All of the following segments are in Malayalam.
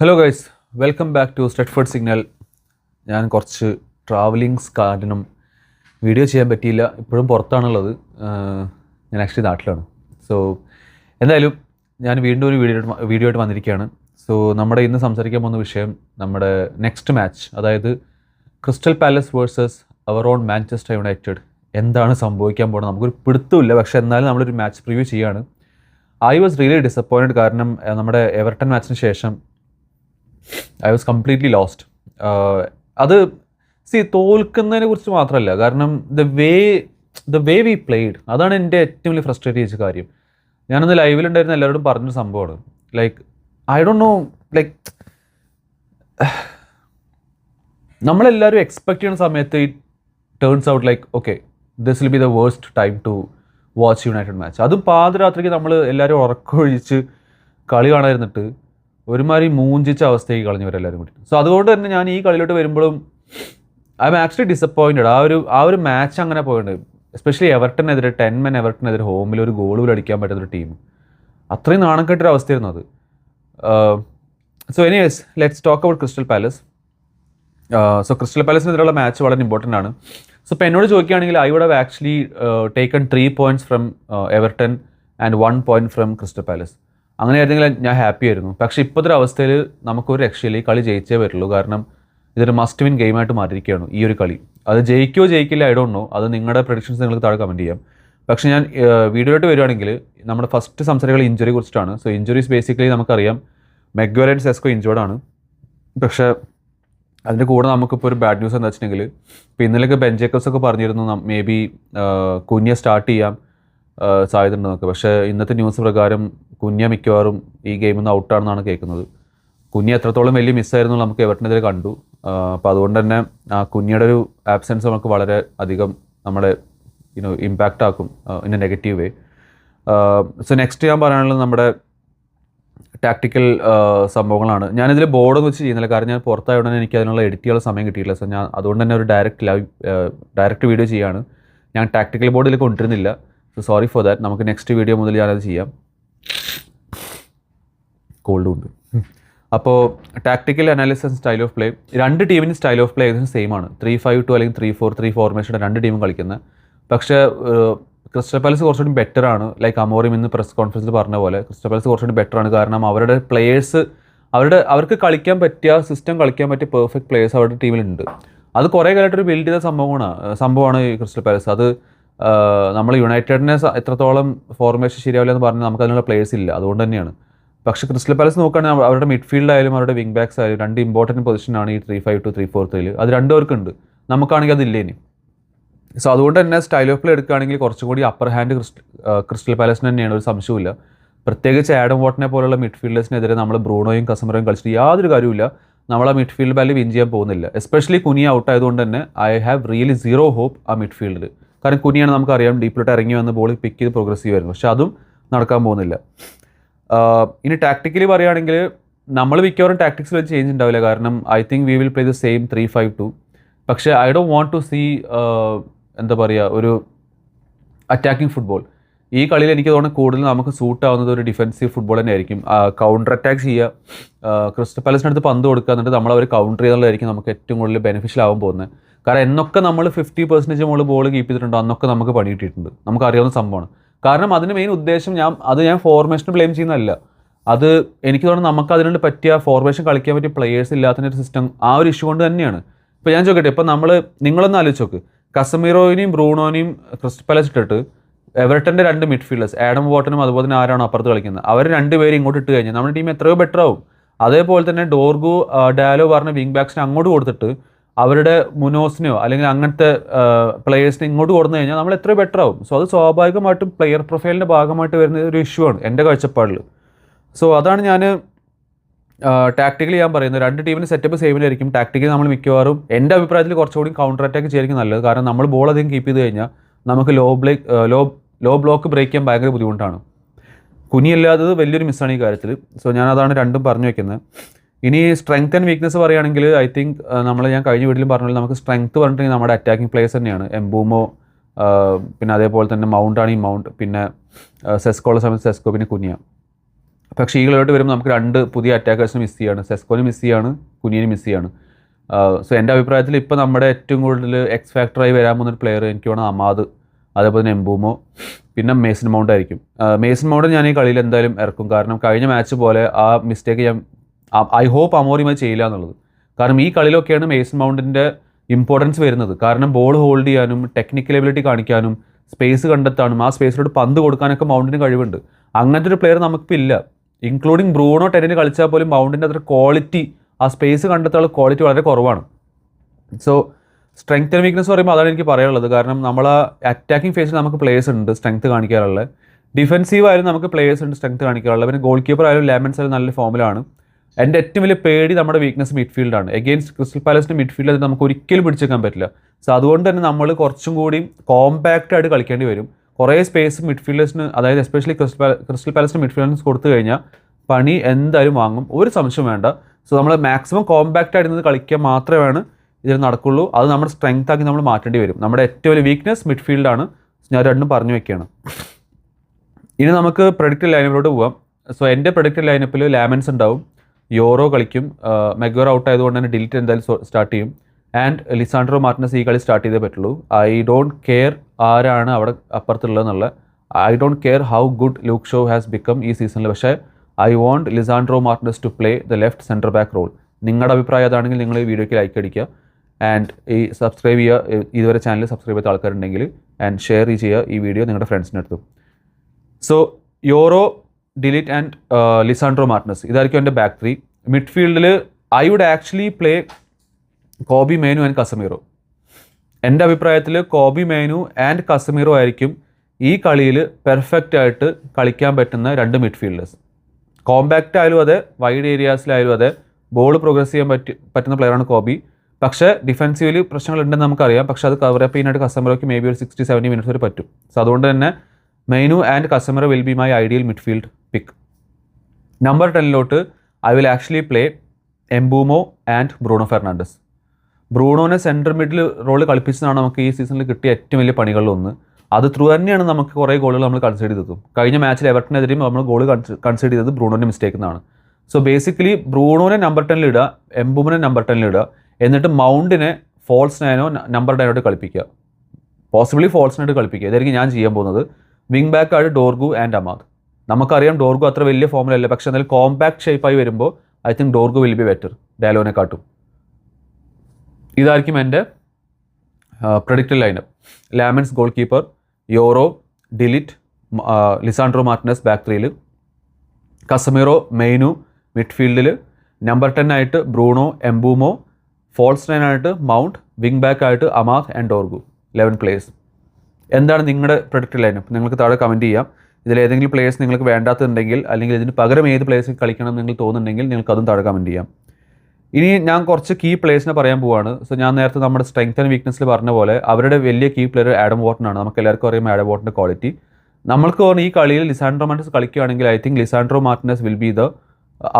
Hello guys welcome back to Stretford Signal ഞാൻ കുറച്ച് ട്രാവലിങ്സ് കാരണം വീഡിയോ ചെയ്യാൻ പറ്റിയില്ല. ഇപ്പോഴും പുറത്താണുള്ളത്. ഞാൻ ആക്ച്വലി നാട്ടിലാണ്. സോ എന്തായാലും ഞാൻ വീണ്ടും ഒരു വീഡിയോ വീഡിയോ ആയിട്ട് വന്നിരിക്കുകയാണ്. സോ നമ്മുടെ ഇന്ന് സംസാരിക്കാൻ പോകുന്ന വിഷയം നമ്മുടെ നെക്സ്റ്റ് മാച്ച് അതായത് Crystal Palace versus our own Manchester United എന്താണ് സംഭവിക്കാൻ പോകുന്നത്? നമുക്കൊരു പിടുത്തമില്ല. പക്ഷേ എന്നാലും നമ്മളൊരു മാച്ച് പ്രിവ്യൂ ചെയ്യുകയാണ്. ഐ വാസ് റിയലി ഡിസപ്പോയിന്റഡ് കാരണം നമ്മുടെ എവർട്ടൺ മാച്ചിന് ശേഷം ഐ വാസ് കംപ്ലീറ്റ്ലി ലോസ്റ്റ് അത് സി തോൽക്കുന്നതിനെ കുറിച്ച് മാത്രമല്ല കാരണം the way the way we played അതാണ് എന്റെ ഏറ്റവും വലിയ ഫ്രസ്ട്രേറ്റ് ചെയ്ത കാര്യം. ഞാനന്ന് ലൈവിലുണ്ടായിരുന്ന എല്ലാവരോടും പറഞ്ഞൊരു സംഭവമാണ്. Like I don't know like നമ്മളെല്ലാവരും എക്സ്പെക്ട് ചെയ്യുന്ന സമയത്ത് it turns out like okay this will be the worst time to watch United match അതും പാതിരാത്രിക്ക് നമ്മൾ എല്ലാവരും ഉറക്കമൊഴിച്ച് കളി കാണാതിരുന്നിട്ട് ഒരുമാതിരി മൂഞ്ചിച്ച അവസ്ഥയ്ക്ക് കളഞ്ഞവരെല്ലാവരും കൂടി. സോ അതുകൊണ്ട് തന്നെ ഞാൻ ഈ കളിയിലോട്ട് വരുമ്പോഴും ഐ എം ആക്ച്വലി ഡിസപ്പോയിന്റഡ് ആ ഒരു ആ ഒരു മാച്ച് അങ്ങനെ പോയിട്ടുണ്ട്. എസ്പെഷ്യലി എവർട്ടനെതിരെ ടെൻ മെൻ എവർട്ടനെതിരെ ഹോമിൽ ഒരു ഗോൾ പോലും അടിക്കാൻ പറ്റുന്ന ഒരു ടീം അത്രയും നാണക്കെട്ടൊരു അവസ്ഥയായിരുന്നു അത്. So anyways let's talk about Crystal Palace so Crystal പാലസിനെതിരെയുള്ള match വളരെ ഇമ്പോർട്ടന്റ് ആണ്. സോ ഇപ്പോൾ എന്നോട് ചോദിക്കുകയാണെങ്കിൽ I would have actually taken three points from Everton and one point from Crystal Palace അങ്ങനെ ആയിരുന്നെങ്കിൽ ഞാൻ ഹാപ്പി ആയിരുന്നു. പക്ഷേ ഇപ്പോഴത്തെ ഒരു അവസ്ഥയിൽ നമുക്കൊരു രക്ഷയില്ല? കളി ജയിച്ചേ പറ്റുള്ളൂ. കാരണം ഇതൊരു മസ്റ്റ് വിൻ ഗെയിമായിട്ട് മാറിയിരിക്കുകയാണ് ഈ ഒരു കളി. അത് ജയിക്കോ ജയിക്കില്ല ഐ ഡോണ്ട് നോ അത് നിങ്ങളുടെ പ്രൊഡിക്ഷൻസ് നിങ്ങൾക്ക് താഴെ കമന്റ് ചെയ്യാം. പക്ഷേ ഞാൻ വീഡിയോയിലോട്ട് വരുവാണെങ്കിൽ നമ്മുടെ ഫസ്റ്റ് സംസാരിക്കുന്ന ഇഞ്ചുറി കുറിച്ചിട്ടാണ്. സോ ഇഞ്ചുറീസ് ബേസിക്കലി നമുക്കറിയാം. മെഗ്വരൻ സെസ്കോ ഇഞ്ചോർഡാണ് പക്ഷേ അതിന്റെ കൂടെ നമുക്കിപ്പോൾ ഒരു ബാഡ് ന്യൂസ് എന്താ വെച്ചിട്ടുണ്ടെങ്കിൽ ഇപ്പോൾ ഇന്നലെയൊക്കെ ബെഞ്ചേക്കസ് ഒക്കെ പറഞ്ഞിരുന്നു മേ ബി കുഞ്ഞെ സ്റ്റാർട്ട് ചെയ്യാം സാധ്യതയുണ്ടെന്നൊക്കെ. പക്ഷേ ഇന്നത്തെ ന്യൂസ് പ്രകാരം കുഞ്ഞ മിക്കവാറും ഈ ഗെയിമിൽ നിന്ന് ഔട്ടാണെന്നാണ് കേൾക്കുന്നത്. കുഞ്ഞി എത്രത്തോളം വലിയ മിസ്സായിരുന്നു നമുക്ക് എവർട്ടിനെതിരെ കണ്ടു. അപ്പോൾ അതുകൊണ്ട് തന്നെ ആ കുഞ്ഞിയുടെ ഒരു ആബ്സെൻസ് നമുക്ക് വളരെ അധികം നമ്മളെ യുനോ ഇമ്പാക്റ്റ് ആക്കും in a negative way so next ഞാൻ പറയാനുള്ളത് നമ്മുടെ ടാക്ടിക്കൽ സംഭവങ്ങളാണ്. ഞാനിതിൽ ബോർഡ് വെച്ച് ചെയ്യുന്നില്ല. കാരണം ഞാൻ പുറത്തായ ഉടനെ എനിക്ക് അതിനുള്ള എഡിറ്റ് ചെയ്യാനുള്ള സമയം കിട്ടിയില്ല സോ ഞാൻ അതുകൊണ്ട് തന്നെ ഒരു ഡയറക്റ്റ് ലൈവ് ഡയറക്റ്റ് വീഡിയോ ചെയ്യാണ്. ഞാൻ ടാക്ടിക്കൽ ബോർഡിൽ കൊണ്ടിരുന്നില്ല. സോ സോറി ഫോർ ദാറ്റ് നമുക്ക് നെക്സ്റ്റ് വീഡിയോ മുതൽ ഞാനത് ചെയ്യാം. കോൾഡും ഉണ്ട് അപ്പോൾ tactical analysis style of play രണ്ട് ടീമിന് സ്റ്റൈൽ ഓഫ് പ്ലേ ഏകദേശം സെയിം ആണ്. ത്രീ ഫൈവ് ടു അല്ലെങ്കിൽ ത്രീ ഫോർ ത്രീ ഫോർമേഷൻ രണ്ട് ടീമും കളിക്കുന്നത്. പക്ഷേ ക്രിസ്റ്റൽ പാലസ് കുറച്ചുകൂടി ബെറ്റർ ആണ്. ലൈക്ക് അമോറിം ഇന്ന് പ്രസ് കോൺഫറൻസിൽ പറഞ്ഞ പോലെ ക്രിസ്റ്റൽ പാലസ് കുറച്ചുകൂടി ബെറ്റർ ആണ്. കാരണം അവരുടെ പ്ലേയേഴ്സ് അവരുടെ അവർക്ക് കളിക്കാൻ പറ്റിയ സിസ്റ്റം കളിക്കാൻ പറ്റിയ പെർഫെക്റ്റ് പ്ലേയേഴ്സ് അവരുടെ ടീമിലുണ്ട് അത് കുറേ കാലമായിട്ട് ഒരു ബിൽഡ് ചെയ്ത സംഭവമാണ് സംഭവമാണ് ഈ ക്രിസ്റ്റൽ പാലസ് അത് നമ്മൾ യുണൈറ്റഡിനെ എത്രത്തോളം ഫോർമേഷൻ ശരിയാവില്ല എന്ന് പറഞ്ഞാൽ നമുക്ക് അതിനുള്ള പ്ലേയേഴ്സ് ഇല്ല. അതുകൊണ്ട് തന്നെയാണ്. പക്ഷേ ക്രിസ്റ്റൽ പാലസ് നോക്കുകയാണെങ്കിൽ അവരുടെ മിഡ്ഫീൽഡ് ആയാലും അവരുടെ വിങ് ബാക്സ് ആയാലും രണ്ട് ഇമ്പോർട്ടന്റ് പൊസിഷനാണ് ഈ three five two three four ത്രീയിൽ അത് രണ്ടുപേർക്കുണ്ട്. നമുക്കാണെങ്കിൽ അതില്ല ഇനി. സോ അതുകൊണ്ട് തന്നെ സ്റ്റൈൽ ഓഫ് പ്ലേ എടുക്കുകയാണെങ്കിൽ കുറച്ചും കൂടി അപ്പർ ഹാൻഡ് ക്രിസ്റ്റൽ പാലസിന് തന്നെയാണ് ഒരു സംശയമില്ല പ്രത്യേകിച്ച് ആഡം വോട്ടിനെ പോലുള്ള മിഡ്ഫീൽഡേഴ്സിനെതിരെ നമ്മൾ ബ്രൂണോയും കസമറയും കളിച്ചിട്ട് യാതൊരു കാര്യമില്ല നമ്മൾ ആ മിഡ്ഫീൽഡ് ബാലി വിൻ ചെയ്യാൻ പോകുന്നില്ല. എസ്പെഷ്യലി കുനി ഔട്ട് ആയതുകൊണ്ട് തന്നെ I have really zero hope ആ മിഡ്ഫീൽഡിൽ കാരണം കുനിയാണ് നമുക്കറിയാം ഡീപ്പിലോട്ട് ഇറങ്ങി വന്ന് ബോൾ പിക്ക് ചെയ്ത് പ്രോഗ്രസീവ് ആയിരുന്നു പക്ഷേ അതും നടക്കാൻ പോകുന്നില്ല. ഇനി ടാക്ടിക്കലി പറയുകയാണെങ്കിൽ നമ്മൾ മിക്കവാറും ടാക്ടിക്സിൽ ചേഞ്ച് ഉണ്ടാവില്ല. കാരണം I think we will play the same three five two പക്ഷേ I do want to see എന്താ പറയുക ഒരു അറ്റാക്കിംഗ് ഫുട്ബോൾ ഈ കളിയിൽ എനിക്ക് തോന്നുന്നു കൂടുതൽ നമുക്ക് സൂട്ട് ആവുന്നത് ഒരു ഡിഫെൻസീവ് ഫുട്ബോൾ തന്നെ ആയിരിക്കും കൗണ്ടർ അറ്റാക്ക് ചെയ്യുക ക്രിസ്റ്റൽ പാലസിനടുത്ത് പന്ത് കൊടുക്കുക എന്നിട്ട് നമ്മൾ അവർ കൗണ്ടർ ചെയ്യുന്നതായിരിക്കും നമുക്ക് ഏറ്റവും കൂടുതൽ ബെനിഫിഷ്യൽ ആവാൻ പോകുന്നത്. കാരണം എന്നൊക്കെ നമ്മൾ ഫിഫ്റ്റി പെർസെന്റേജ് മുകളിൽ ബോൾ കീപ്പ് ചെയ്തിട്ടുണ്ടോ അന്നൊക്കെ നമുക്ക് പണി കിട്ടിയിട്ടുണ്ട്. നമുക്ക് അറിയാവുന്ന സംഭവമാണ്. കാരണം അതിന് മെയിൻ ഉദ്ദേശം ഞാൻ അത് ഞാൻ ഫോർമേഷൻ ബ്ലെയിം ചെയ്യുന്നതല്ല. അത് എനിക്ക് തോന്നുന്നു നമുക്ക് അതിനുണ്ട് പറ്റിയ ഫോർമേഷൻ കളിക്കാൻ പറ്റിയ പ്ലെയേഴ്സ് ഇല്ലാത്തതിന്റെ ഒരു സിസ്റ്റം ആ ഒരു ഇഷ്യൂ കൊണ്ട് തന്നെയാണ്. ഇപ്പോൾ ഞാൻ ചോദിക്കട്ടെ ഇപ്പോൾ നമ്മൾ നിങ്ങളൊന്ന് ആലോചിച്ച് നോക്ക്. കസമീറോയിനെയും ബ്രൂണോനെയും ക്രിസ്റ്റൽ പാലസ് ഇട്ടിട്ട് എവർട്ടന്റെ രണ്ട് മിഡ്ഫീൽഡേഴ്സ് ആഡം വോട്ടനും അതുപോലെ തന്നെ ആരാണോ അപ്പുറത്ത് കളിക്കുന്നത് അവർ രണ്ട് പേര് ഇങ്ങോട്ട് ഇട്ട് കഴിഞ്ഞാൽ നമ്മുടെ ടീം എത്രയോ ബെറ്റർ ആവും. അതേപോലെ തന്നെ ഡോർഗു ഡാലോ പറഞ്ഞ വിങ് ബാക്സിനെ അങ്ങോട്ട് കൊടുത്തിട്ട് അവരുടെ മുനോസിനെയോ അല്ലെങ്കിൽ അങ്ങനത്തെ പ്ലേയേഴ്സിനെ ഇങ്ങോട്ട് കൊടുന്നു കഴിഞ്ഞാൽ നമ്മൾ എത്ര ബെറ്റർ ആവും. സോ അത് സ്വാഭാവികമായിട്ടും പ്ലെയർ പ്രൊഫൈലിന്റെ ഭാഗമായിട്ട് വരുന്ന ഒരു ഇഷ്യൂ ആണ് എന്റെ കാഴ്ചപ്പാടിൽ സോ അതാണ് ഞാൻ ടാക്ടിക്കലി ഞാൻ പറയുന്നത്. രണ്ട് ടീമിന് സെറ്റപ്പ് സെയിമിലായിരിക്കും ടാക്ടിക്കലി നമ്മൾ മിക്കവാറും എന്റെ അഭിപ്രായത്തിൽ കുറച്ചുകൂടി കൗണ്ടർ അറ്റാക്ക് ചെയ്യായിരിക്കും നല്ലത്. കാരണം നമ്മൾ ബോൾ അധികം കീപ്പ് ചെയ്ത് കഴിഞ്ഞാൽ നമുക്ക് low block low low block break ചെയ്യാൻ ഭയങ്കര ബുദ്ധിമുട്ടാണ്. കുനിയല്ലാത്തത് വലിയൊരു മിസ്സാണ് ഈ കാര്യത്തിൽ സോ ഞാൻ അതാണ് രണ്ടും പറഞ്ഞു വെക്കുന്നത്. ഇനി സ്ട്രെങ്ത് ആൻഡ് വീക്ക്നെസ് പറയുകയാണെങ്കിൽ ഐ തിങ്ക് നമ്മൾ ഞാൻ കഴിഞ്ഞ വീട്ടിലും പറഞ്ഞാൽ നമുക്ക് സ്ട്രെങ്ത് പറഞ്ഞിട്ടുണ്ടെങ്കിൽ നമ്മുടെ അറ്റാക്കിംഗ് പ്ലേസ് തന്നെയാണ്. എംബൂമോ പിന്നെ അതേപോലെ തന്നെ മൗണ്ട് ആണ് ഈ മൗണ്ട് പിന്നെ സെസ്കോള സമയത്ത് സെസ്കോ പിന്നെ കുനിയ പക്ഷേ ഈ കളിയോട്ട് വരുമ്പോൾ നമുക്ക് രണ്ട് പുതിയ അറ്റാക്കേഴ്സിന് മിസ് ചെയ്യാണ്. സെസ്കോനെ മിസ് ചെയ്യാണ് കുനിയനെ മിസ് ചെയ്യാണ്. സോ എന്റെ അഭിപ്രായത്തിൽ ഇപ്പോൾ നമ്മുടെ ഏറ്റവും കൂടുതൽ എക്സ് ഫാക്ടറായി വരാൻ പോകുന്ന പ്ലെയർ എനിക്ക് വേണം അമാദ് അതേപോലെ തന്നെ എംബൂമോ പിന്നെ മേസൺ മൗണ്ട് ആയിരിക്കും. മേസൺ മൗണ്ട് ഞാൻ ഈ കളിയിൽ എന്തായാലും ഇറക്കും. കാരണം കഴിഞ്ഞ മാച്ച് പോലെ ആ മിസ്റ്റേക്ക് ഞാൻ ഐ ഹോപ്പ് അമോറിമ ചെയ്യില്ല എന്നുള്ളത്. കാരണം ഈ കളിയിലൊക്കെയാണ് മേസൺ മൗണ്ടിന്റെ ഇമ്പോർട്ടൻസ് വരുന്നത്. കാരണം ബോൾ ഹോൾഡ് ചെയ്യാനും ടെക്നിക്കൽ എബിലിറ്റി കാണിക്കാനും സ്പേസ് കണ്ടെത്താനും ആ സ്പേസിലോട്ട് പന്ത് കൊടുക്കാനൊക്കെ മൗണ്ടിന് കഴിവുണ്ട്. അങ്ങനത്തെ ഒരു പ്ലെയർ നമുക്കിപ്പോൾ ഇല്ല. ഇൻക്ലൂഡിങ് ബ്രൂണോ ടെന്നിന് കളിച്ചാൽ പോലും മൗണ്ടിന്റെ അത്ര ക്വാളിറ്റി ആ സ്പേസ് കണ്ടെത്താനുള്ള ക്വാളിറ്റി വളരെ കുറവാണ്. സോ സ്ട്രെങ്ത് ആൻഡ് വീക്ക്നെസ് പറയുമ്പോൾ അതാണ് എനിക്ക് പറയാനുള്ളത്. കാരണം നമ്മൾ ആ അറ്റാക്കിംഗ് ഫേസിൽ നമുക്ക് പ്ലേയേഴ്സ് ഉണ്ട് സ്ട്രെങ്ത് കാണിക്കാറുള്ളത്. ഡിഫെൻസീവ് ആയാലും നമുക്ക് പ്ലേയേഴ്സ് ഉണ്ട് സ്ട്രെങ്ത് കാണിക്കാറുള്ളത്. പിന്നെ ഗോൾ കീപ്പർ ആയാലും ലെമൻസ് ആയാലും നല്ല ഫോമിലാണ് എന്റെ ഏറ്റവും വലിയ പേടി നമ്മുടെ വീക്ക്നെസ് മിഡ്ഫീൽഡാണ് എഗെയിൻസ്റ്റ് ക്രിസ്റ്റൽ പാലസിന്റെ മിഡ്ഫീൽഡ് അത് നമുക്ക് ഒരിക്കലും പിടിച്ചേക്കാൻ പറ്റില്ല. സോ അതുകൊണ്ട് തന്നെ നമ്മൾ കുറച്ചും കൂടി കോമ്പാക്റ്റ് ആയിട്ട് കളിക്കേണ്ടി വരും. കുറേ സ്പേസ് മിഡ്ഫീൽഡേഴ്സിന് അതായത് എസ്പെഷ്യലി ക്രിസ്റ്റൽ ക്രിസ്റ്റൽ പാലസിന്റെ മിഡ്ഫീൽഡേഴ്സ് കൊടുത്തു കഴിഞ്ഞാൽ പണി എന്തായാലും വാങ്ങും. ഒരു സംശയം വേണ്ട. സോ നമ്മൾ മാക്സിമം കോമ്പാക്റ്റ് ആയിട്ട് മാത്രമേ ഇതിൽ നടക്കുള്ളൂ. അത് നമ്മുടെ സ്ട്രെങ്ത് ആക്കി നമ്മൾ മാറ്റേണ്ടി വരും. നമ്മുടെ ഏറ്റവും വലിയ വീക്ക്നെസ് മിഡ്ഫീൽഡാണ് ഞാൻ രണ്ടും പറഞ്ഞു വെക്കുകയാണ്. ഇനി നമുക്ക് പ്രൊഡക്റ്റ് ലൈനപ്പിലോട്ട് പോവാം. സോ എന്റെ പ്രൊഡക്റ്റ് ലൈനപ്പിൽ ലാമൻസ് ഉണ്ടാവും. യോറോ കളിക്കും. മെഗോർ ഔട്ട് ആയതുകൊണ്ട് തന്നെ ഡിലിറ്റ് എന്തായാലും സ്റ്റാർട്ട് ചെയ്യും. ആൻഡ് ലിസാൻഡ്രോ മാർട്ടിനസ് ഈ കളി സ്റ്റാർട്ട് ചെയ്തേ പറ്റുള്ളൂ. ഐ ഡോണ്ട് കെയർ ആരാണ് അവിടെ അപ്പുറത്തുള്ളതെന്നുള്ള. I don't care how good Luke Shaw has become ഈ സീസണിൽ പക്ഷേ I want Lisandro Martinez to play the left centre back role നിങ്ങളുടെ അഭിപ്രായം അതാണെങ്കിൽ നിങ്ങൾ ഈ വീഡിയോയ്ക്ക് ലൈക്ക് അടിക്കുക. ആൻഡ് ഈ സബ്സ്ക്രൈബ് ചെയ്യുക. ഇതുവരെ ചാനൽ സബ്സ്ക്രൈബ് ചെയ്ത ആൾക്കാരുണ്ടെങ്കിൽ ആൻഡ് ഷെയർ ചെയ്യുക. ഈ വീഡിയോ നിങ്ങളുടെ ഫ്രണ്ട്സിനടുത്തും so Yoro de Ligt and Lisandro Martinez. ഇതായിരിക്കും എന്റെ back three മിഡ്ഫീൽഡിൽ I would actually play Kobbie Mainoo and Casemiro. എന്റെ അഭിപ്രായത്തിൽ കോബി മേനു ആൻഡ് കസമീറോ ആയിരിക്കും ഈ കളിയിൽ പെർഫെക്റ്റ് ആയിട്ട് കളിക്കാൻ പറ്റുന്ന രണ്ട് മിഡ്ഫീൽഡേഴ്സ് കോമ്പാക്റ്റ് ആയാലും അതെ വൈഡ് ഏരിയാസിലായാലും അതെ ബോൾ പ്രോഗ്രസ് ചെയ്യാൻ പറ്റി പറ്റുന്ന പ്ലെയറാണ് കോബി. പക്ഷേ ഡിഫൻസീവിൽ പ്രശ്നങ്ങളുണ്ടെന്ന് നമുക്കറിയാം. പക്ഷേ അത് കവർ അപ്പ് ചെയ്യാനായിട്ട് കസമീറോയ്ക്ക് മേ ബി ഒരു സിക്സ്റ്റി സെവന്റി മിനിറ്റ്സ് വരെ പറ്റും. സോ അതുകൊണ്ട് തന്നെ Mainoo and Casemiro will be my ideal midfield pick number ടെന്നിലോട്ട് I will actually play Mbeumo and Bruno Fernandes ബ്രൂണോനെ centre middle role കളിപ്പിച്ചതാണ് നമുക്ക് ഈ സീസണിൽ കിട്ടിയ ഏറ്റവും വലിയ പണികളിലൊന്ന് അത് ത്രൂ തന്നെയാണ് നമുക്ക് കുറേ ഗോളുകൾ നമ്മൾ കൺസിഡർ ചെയ്തതും. കഴിഞ്ഞ മാച്ചിൽ എവർട്ടിനെതിരെയും നമ്മൾ ഗോൾ കൺസിഡർ ചെയ്തത് ബ്രൂണോന്റെ മിസ്റ്റേക്ക് എന്നാണ് സോ ബേസിക്കലി ബ്രൂണോനെ നമ്പർ ടെന്നിലിടുക എംബൂമിനെ നമ്പർ ടെന്നിലിടുക എന്നിട്ട് മൗണ്ടിനെ ഫോൾസ് നയനോ നമ്പർ നയനോട്ട് കളിപ്പിക്കുക. പോസിബിളി ഫോൾസ് നയനോട്ട് കളിപ്പിക്കുക. ഇതായിരിക്കും ഞാൻ ചെയ്യാൻ പോകുന്നത്. വിങ് ബാക്ക് ആണ് ഡോർഗു ആൻഡ് അമാദ് നമുക്കറിയാം ഡോർഗു അത്ര വലിയ ഫോമിലല്ല പക്ഷേ എന്നാൽ കോമ്പാക്ട് ഷേപ്പായി വരുമ്പോൾ I think Dorgu will be better ഡാലോനെ കാട്ടും. ഇതായിരിക്കും എന്റെ predicted lineup Lammens goalkeeper Yoro de Ligt Lisandro Martinez back ത്രീയിൽ കസമീറോ മെയ്നു മിഡ്ഫീൽഡിൽ നമ്പർ ടെൻ ആയിട്ട് ബ്രൂണോ എംബൂമോ ഫോൾസ് നയൻ ആയിട്ട് മൗണ്ട് വിങ് ബാക്ക് ആയിട്ട് Amad and Dorgu eleven players എന്താണ് നിങ്ങളുടെ പ്രൊഡക്റ്റ് ലൈനപ്പ് നിങ്ങൾക്ക് താഴെ കമന്റ് ചെയ്യാം. ഇതിൽ ഏതെങ്കിലും പ്ലേയേഴ്സ് നിങ്ങൾക്ക് വേണ്ടാത്തുണ്ടെങ്കിൽ അല്ലെങ്കിൽ ഇതിന് പകരം ഏത് പ്ലേയേഴ്സ് കളിക്കണം എന്ന് നിങ്ങൾ തോന്നുന്നുണ്ടെങ്കിൽ നിങ്ങൾക്ക് അതും താഴെ കമന്റ് ചെയ്യാം. ഇനി ഞാൻ കുറച്ച് കീ പ്ലേയേഴ്സിനെ പറയാൻ പോവാണ്. സോ ഞാൻ നേരത്തെ നമ്മുടെ സ്ട്രെങ്ത് ആൻഡ് വീക്ക്നസ്സിൽ പറഞ്ഞ പോലെ അവരുടെ വലിയ കീ പ്ലെയർ ആഡം വോട്ടനാണ് നമുക്ക് എല്ലാവർക്കും അറിയാം ആഡം വോട്ടിന്റെ ക്വാളിറ്റി നമ്മൾക്ക് പറഞ്ഞ ഈ കളിയിൽ ലിസാൻഡ്രോ മാർട്ടിനസ് കളിക്കുകയാണെങ്കിൽ I think Lisandro Martinez will be the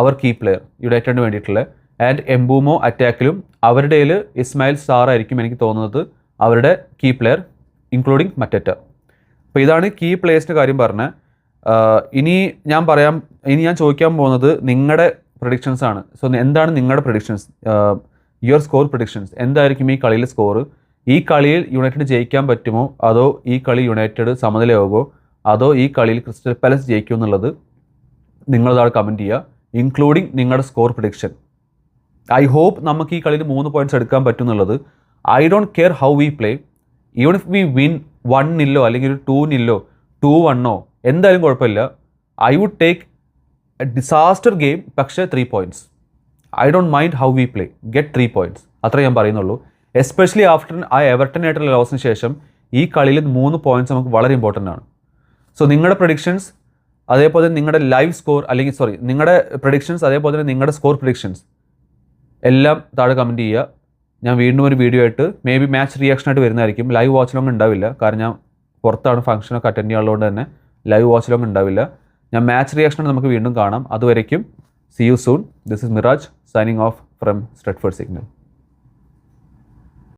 our key player യുണൈറ്റഡിന് വേണ്ടിയിട്ടുള്ള. ആൻഡ് എംബൂമോ അറ്റാക്കിലും അവരുടെ ഇസ്മായിൽ സ്റ്റാർ ആയിരിക്കും എനിക്ക് തോന്നുന്നത് അവരുടെ കീ പ്ലെയർ ഇൻക്ലൂഡിങ് മറ്ററ്റ. അപ്പോൾ ഇതാണ് കീ പ്ലേസിന്റെ കാര്യം പറഞ്ഞത്. ഇനി ഞാൻ പറയാം ഇനി ഞാൻ ചോദിക്കാൻ പോകുന്നത് നിങ്ങളുടെ പ്രഡിക്ഷൻസ് ആണ്. സോ എന്താണ് നിങ്ങളുടെ പ്രഡിക്ഷൻസ് യുവർ സ്കോർ പ്രഡിക്ഷൻസ് എന്തായിരിക്കും ഈ കളിയിലെ സ്കോർ ഈ കളിയിൽ യുണൈറ്റഡ് ജയിക്കാൻ പറ്റുമോ? അതോ ഈ കളി യുണൈറ്റഡ് സമനിലയാകുമോ അതോ ഈ കളിയിൽ ക്രിസ്റ്റൽ പാലസ് ജയിക്കുമോ എന്നുള്ളത് നിങ്ങൾ താഴെ കമന്റ് ചെയ്യുക. ഇൻക്ലൂഡിങ് നിങ്ങളുടെ സ്കോർ പ്രഡിക്ഷൻ ഐ ഹോപ്പ് നമുക്ക് ഈ കളിയിൽ മൂന്ന് പോയിന്റ്സ് എടുക്കാൻ പറ്റും എന്നുള്ളത്. I don't care how we play even if we win one നില്ലോ അല്ലെങ്കിൽ ഒരു ടൂ നില്ലോ ടു വണ്ണോ എന്തായാലും കുഴപ്പമില്ല. I would take a disaster game പക്ഷേ three points I don't mind how we play get three points അത്രേ ഞാൻ പറയുന്നുള്ളൂ. എസ്പെഷ്യലി ആഫ്റ്റർ ആ എവർട്ടനായിട്ടുള്ള ലോസിന് ശേഷം ഈ കളിയിൽ മൂന്ന് പോയിന്റ്സ് നമുക്ക് വളരെ ഇമ്പോർട്ടന്റ് ആണ്. സോ നിങ്ങളുടെ പ്രഡിക്ഷൻസ് അതേപോലെ തന്നെ നിങ്ങളുടെ ലൈവ് സ്കോർ അല്ലെങ്കിൽ സോറി നിങ്ങളുടെ പ്രഡിക്ഷൻസ് അതേപോലെ തന്നെ നിങ്ങളുടെ സ്കോർ പ്രഡിക്ഷൻസ് എല്ലാം താഴെ കമന്റ് ചെയ്യുക. ഞാൻ വീണ്ടും ഒരു വീഡിയോ ആയിട്ട് മേ ബി മാച്ച് റിയാക്ഷൻ ആയിട്ട് വരുന്നതായിരിക്കും. ലൈവ് വാച്ചിലൊന്നും ഉണ്ടാവില്ല. കാരണം ഞാൻ പുറത്താണ് ഫംഗ്ഷനൊക്കെ അറ്റൻഡ് ചെയ്യാനുള്ളതുകൊണ്ട് തന്നെ ലൈവ് വാച്ചിലൊന്നും ഉണ്ടാവില്ല. ഞാൻ മാച്ച് റിയാക്ഷൻ നമുക്ക് വീണ്ടും കാണാം. അതുവരയ്ക്കും see you soon this is Miraj signing off from Stretford Signal